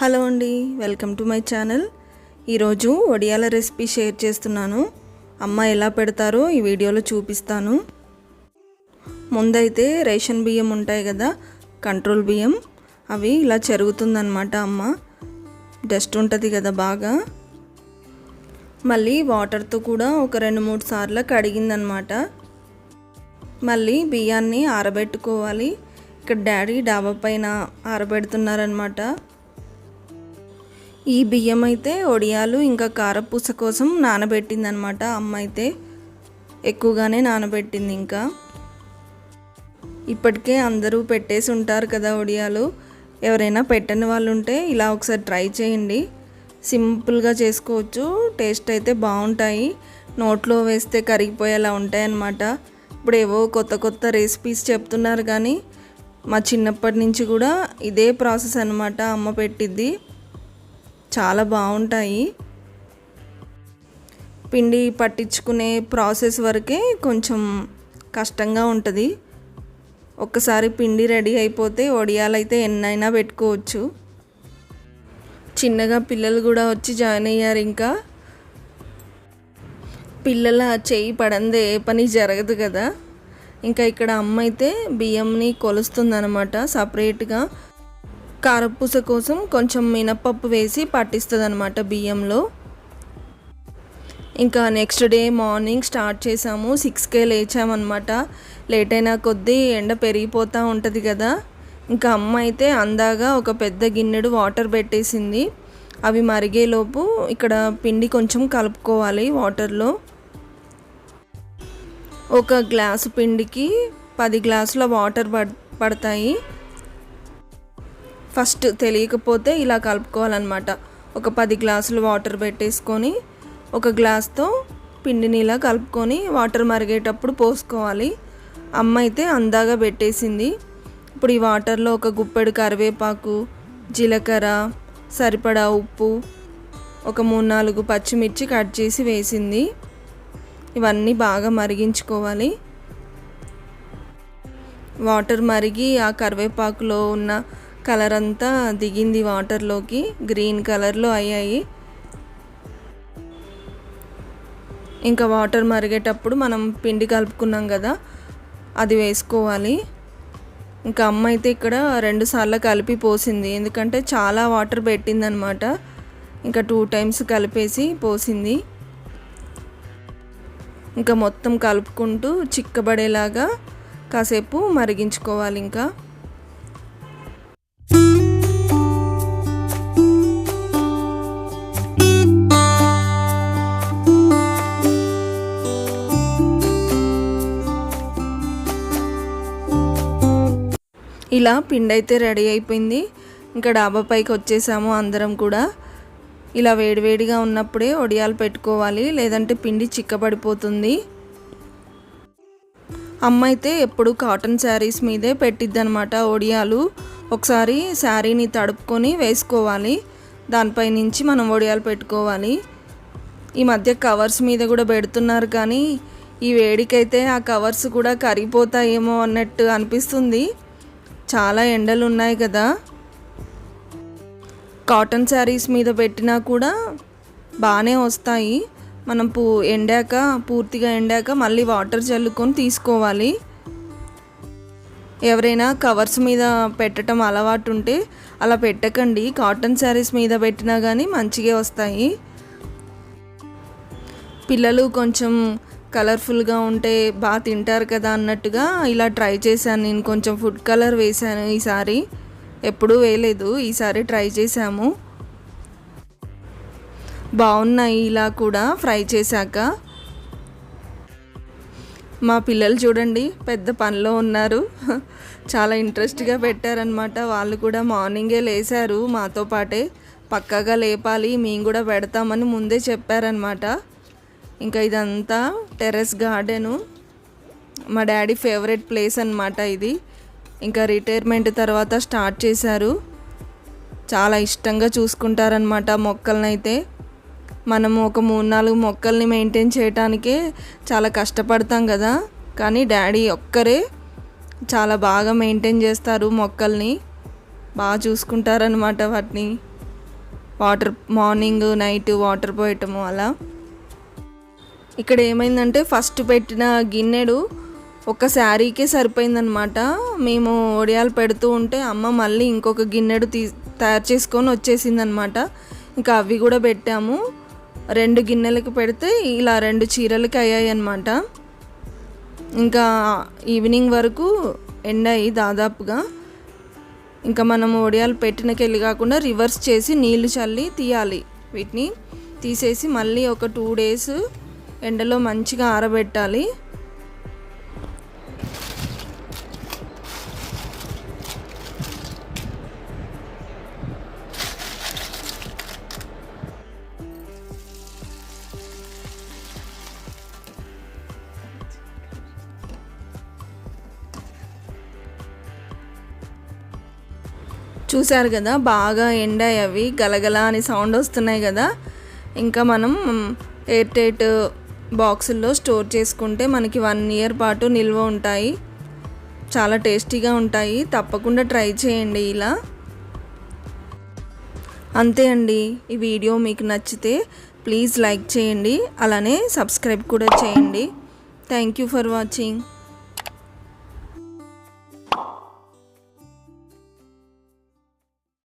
Hello అండి welcome to my channel. ఈరోజు వడియాల recipe share చేస్తున్నాను. అమ్మ ఎలా పెడతారో ఈ వీడియోలో చూపిస్తాను. ముందైతే రేషన్ బియ్యం ఉంటాయి కదా కంట్రోల్ బియ్యం. అవి ఇలా చెరుగుతుందనమాట అమ్మ. డస్ట్ ఉంటుంది కదా బాగా. మళ్ళీ వాటర్తో కూడా ఒక రెండు మూడు సార్లు కడిగిందనమాట మళ్ళీ బియ్యాన్ని ఆరబెట్టుకోవాలి. ఇక్కడ డాడీ డాబా పైన ఆరబెడుతున్నారనమాట ఈ బియ్యం అయితే ఒడియాలు ఇంకా కారపూస కోసం నానబెట్టిందనమాట. అమ్మ అయితే ఎక్కువగానే నానబెట్టింది ఇంకా. ఇప్పటికే అందరూ పెట్టేసి ఉంటారు కదా ఒడియాలు. ఎవరైనా పెట్టని వాళ్ళు ఉంటే ఇలా ఒకసారి ట్రై చేయండి. సింపుల్గా చేసుకోవచ్చు. టేస్ట్ అయితే బాగుంటాయి. నోట్లో వేస్తే కరిగిపోయేలా ఉంటాయి అన్నమాట ఇప్పుడు ఏవో కొత్త కొత్త రెసిపీస్ చెప్తున్నారు కానీ మా చిన్నప్పటి నుంచి కూడా ఇదే ప్రాసెస్ అనమాట అమ్మ పెట్టిద్ది. చాలా బాగుంటాయి. పిండి పట్టించుకునే ప్రాసెస్ వరకే కొంచెం కష్టంగా ఉంటుంది. ఒక్కసారి పిండి రెడీ అయిపోతే వడియాలైతే ఎన్నైనా పెట్టుకోవచ్చు. చిన్నగా పిల్లలు కూడా వచ్చి జాయిన్ అయ్యారు ఇంకా. పిల్లల చేయి పడందే ఏ పని జరగదు కదా. ఇంకా ఇక్కడ అమ్మ అయితే బియ్యంని కొలుస్తుందనమాట సపరేట్గా. కారపూస కోసం కొంచెం మినప్పప్పు వేసి పట్టిస్తుంది అనమాట బియ్యంలో. ఇంకా నెక్స్ట్ డే మార్నింగ్ స్టార్ట్ చేసాము. సిక్స్కే లేచామన్నమాట. లేట్ అయినా కొద్దీ ఎండ పెరిగిపోతూ ఉంటుంది కదా. ఇంకా అమ్మ అయితే అందాగా ఒక పెద్ద గిన్నెడు వాటర్ పెట్టేసింది. అవి మరిగేలోపు ఇక్కడ పిండి కొంచెం కలుపుకోవాలి వాటర్లో. ఒక గ్లాసు పిండికి పది గ్లాసుల వాటర్ పడ్ పడతాయి. ఫస్ట్ తెలియకపోతే ఇలా కలుపుకోవాలన్నమాట. ఒక పది గ్లాసులు వాటర్ పెట్టేసుకొని ఒక గ్లాస్తో పిండిని ఇలా కలుపుకొని వాటర్ మరిగేటప్పుడు పోసుకోవాలి. అమ్మ అయితే అందాగా పెట్టేసింది. ఇప్పుడు ఈ వాటర్లో ఒక గుప్పెడు కరివేపాకు జీలకర్ర సరిపడా ఉప్పు ఒక మూడు నాలుగు పచ్చిమిర్చి కట్ చేసి వేసింది. ఇవన్నీ బాగా మరిగించుకోవాలి. వాటర్ మరిగి ఆ కరివేపాకులో ఉన్న కలర్ అంతా దిగింది వాటర్లోకి గ్రీన్ కలర్లో అయ్యాయి. ఇంకా వాటర్ మరిగేటప్పుడు మనం పిండి కలుపుకున్నాం కదా అది వేసుకోవాలి. ఇంకా అమ్మ అయితే ఇక్కడ రెండు సార్లు కలిపి పోసింది. ఎందుకంటే చాలా వాటర్ పెట్టిందనమాట. ఇంకా టూ టైమ్స్ కలిపేసి పోసింది. ఇంకా మొత్తం కలుపుకుంటూ చిక్కబడేలాగా కాసేపు మరిగించుకోవాలి ఇంకా. ఇలా పిండి అయితే రెడీ అయిపోయింది. ఇంకా డాబా పైకి వచ్చేసాము అందరం కూడా. ఇలా వేడివేడిగా ఉన్నప్పుడే ఒడియాలు పెట్టుకోవాలి లేదంటే పిండి చిక్కబడిపోతుంది. అమ్మ అయితే ఎప్పుడు కాటన్ శారీస్ మీదే పెట్టిద్ది అనమాట ఒడియాలు. ఒకసారి శారీని తడుపుకొని వేసుకోవాలి. దానిపై నుంచి మనం ఒడియాలు పెట్టుకోవాలి. ఈ మధ్య కవర్స్ మీద కూడా పెడుతున్నారు కానీ ఈ వేడికైతే ఆ కవర్స్ కూడా కరిగిపోతాయేమో అన్నట్టు అనిపిస్తుంది. చాలా ఎండలు ఉన్నాయి కదా. కాటన్ శారీస్ మీద పెట్టినా కూడా బాగానే వస్తాయి. మనం పూ ఎండాక పూర్తిగా ఎండాక మళ్ళీ వాటర్ చల్లుకొని తీసుకోవాలి. ఎవరైనా కవర్స్ మీద పెట్టడం అలవాటు ఉంటే అలా పెట్టకండి. కాటన్ శారీస్ మీద పెట్టినా కానీ మంచిగా వస్తాయి. పిల్లలు కొంచెం కలర్ఫుల్గా ఉంటే బాగా తింటారు కదా అన్నట్టుగా ఇలా ట్రై చేశాను. నేను కొంచెం ఫుడ్ కలర్ వేశాను ఈసారి ఎప్పుడూ వేయలేదు ఈసారి ట్రై చేశాము. బాగున్నాయి ఇలా కూడా ఫ్రై చేశాక. మా పిల్లలు చూడండి పెద్ద పనిలో ఉన్నారు. చాలా ఇంట్రెస్ట్గా పెట్టారనమాట వాళ్ళు కూడా మార్నింగే లేశారు మాతో పాటే. పక్కగా లేపాలి మేము కూడా పెడతామని ముందే చెప్పారనమాట ఇంకా ఇదంతా టెర్రస్ గార్డెను. మా డాడీ ఫేవరెట్ ప్లేస్ అనమాట ఇది. ఇంకా రిటైర్మెంట్ తర్వాత స్టార్ట్ చేశారు. చాలా ఇష్టంగా చూసుకుంటారనమాట మొక్కలనైతే. మనము ఒక మూడు నాలుగు మొక్కల్ని మెయింటైన్ చేయటానికే చాలా కష్టపడతాం కదా. కానీ డాడీ ఒక్కరే చాలా బాగా మెయింటైన్ చేస్తారు మొక్కల్ని. బాగా చూసుకుంటారనమాట వాటిని. వాటర్ మార్నింగ్ నైట్ వాటర్ పోయటము అలా. ఇక్కడ ఏమైందంటే ఫస్ట్ పెట్టిన గిన్నెడు ఒక శారీకే సరిపోయిందనమాట మేము ఒడియాలు పెడుతూ ఉంటే అమ్మ మళ్ళీ ఇంకొక గిన్నెడు తీ తయారు చేసుకొని వచ్చేసిందనమాట ఇంకా అవి కూడా పెట్టాము. రెండు గిన్నెలకు పెడితే ఇలా రెండు చీరలకి అయ్యాయి అనమాట ఇంకా ఈవినింగ్ వరకు ఎండాయి దాదాపుగా ఇంకా మనం ఒడియాలు పెట్టినకెళ్ళి కాకుండా రివర్స్ చేసి నీళ్ళు చల్లి తీయాలి వీటిని. తీసేసి మళ్ళీ ఒక టూ డేస్ ఎండలో మంచిగా ఆరబెట్టాలి. చూశారు కదా బాగా ఎండాయి అవి గలగల అని సౌండ్ వస్తున్నాయి కదా. ఇంకా మనం ఎయిర్ టైట్ బాక్సుల్లో స్టోర్ చేసుకుంటే మనకి వన్ ఇయర్ పాటు నిల్వ ఉంటాయి. చాలా టేస్టీగా ఉంటాయి. తప్పకుండా ట్రై చేయండి ఇలా. అంతే అండి. ఈ వీడియో మీకు నచ్చితే ప్లీజ్ లైక్ చేయండి. అలానే సబ్స్క్రైబ్ కూడా చేయండి. Thank you for watching.